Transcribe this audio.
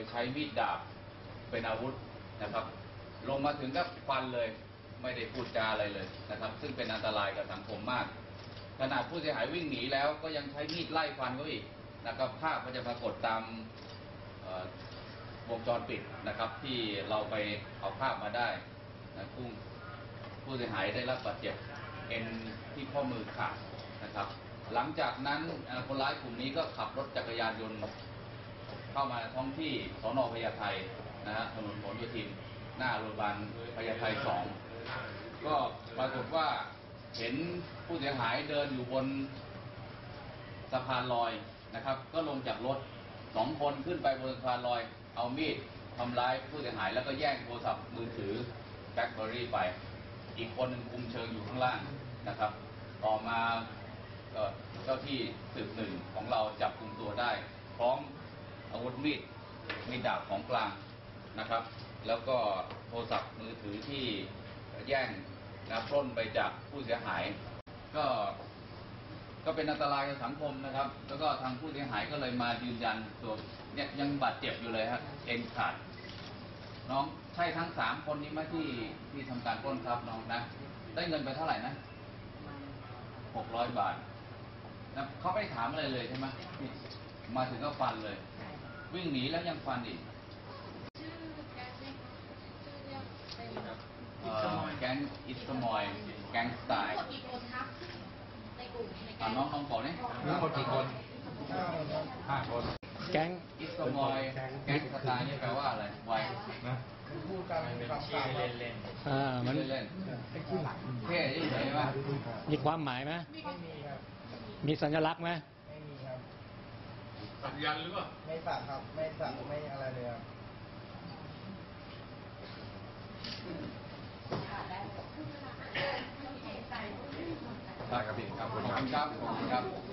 ยใช้มีดดาบเป็นอาวุธนะครับ ลงมาถึงก็ฟันเลย ไม่ได้พูดจาอะไรเลยนะครับ ซึ่งเป็นอันตรายกับสังคมมากขณะผู้เสียหายวิ่งหนีแล้วก็ยังใช้มีดไล่ฟันเขาอีกนะครับภาพก็จะปรากฏตามวงจรปิดนะครับ ที่เราไปเอาภาพมาได้นะผู้ผู้เสียหายได้รับบาดเจ็บเอ็นที่ข้อมือขาดนะครับ หลังจากนั้นคนร้ายกลุ่มนี้ก็ขับรถจักรยานยนต์ เข้ามาท้องที่สอนอพญาไทนะฮะถนนผลโยธินหน้าโรงพยาบาลพญาไทสองก็ปรากฏว่าเห็นผู้เสียหายเดินอยู่บนสะพานลอยนะครับ ก็ลงจากรถสองคนขึ้นไปบนสะพานลอย เอามีดทำร้ายผู้เสียหายแล้วก็แย่งโทรศัพท์มือถือแบล็คเบอรี่ไป อีกคนหนึ่งคุมเชิงอยู่ข้างล่างนะครับ ต่อมาเอ่อเจ้าที่สืบหนึ่งของเราจับกลุ่มตัวได้ พร้อมอาวุธ มีดมีดาบของกลางนะครับ แล้วก็โทรศัพท์มือถือที่แย่งนะปล้นไปจากผู้เสียหาย ก็ก็เป็นอันตรายกับสังคมนะครับ แล้วก็ทางผู้เสียหายก็เลยมายืนยันตัวเนี่ยยังบาดเจ็บอยู่เลยครับเอ็นขาดน้องใช่ทั้งสามคนนี้ไหมที่ที่ทำการปล้นครับน้องนะ ได้เงินไปเท่าไหร่นะหกร้อยบาทนะเขาไม่ถามอะไรเลยใช่ไหมมาถึงก็ฟันเลย วิ่งหนีแล้วยังฟันอีกชื่อแก๊งไหมคะชื่อเรียกเป็นเอ่อแก๊งอิสมอย แก๊งสไตล์ทั้งหมดกี่คนครับในกลุ่มในแก๊อะงน้องน้องบอกนี่ทั้งหมดกี่คนห้าคน แก๊งอิสมอย แก๊งสไตล์นี่แปลว่าอะไรไวนะพูดกันเป็นชื่อเล่นเล่นอ่ามันเล่นๆเท่เฉยๆว่ามีความหมายไหมไม่มีครับมีสัญลักษณ์ไหมไม่มีครับ สัญญาณหรือเปล่าไม่สักครับ ไม่สักไม่อะไรเลยครับได้ครับพี่ครับขอบคุณครับขอบคุณครับ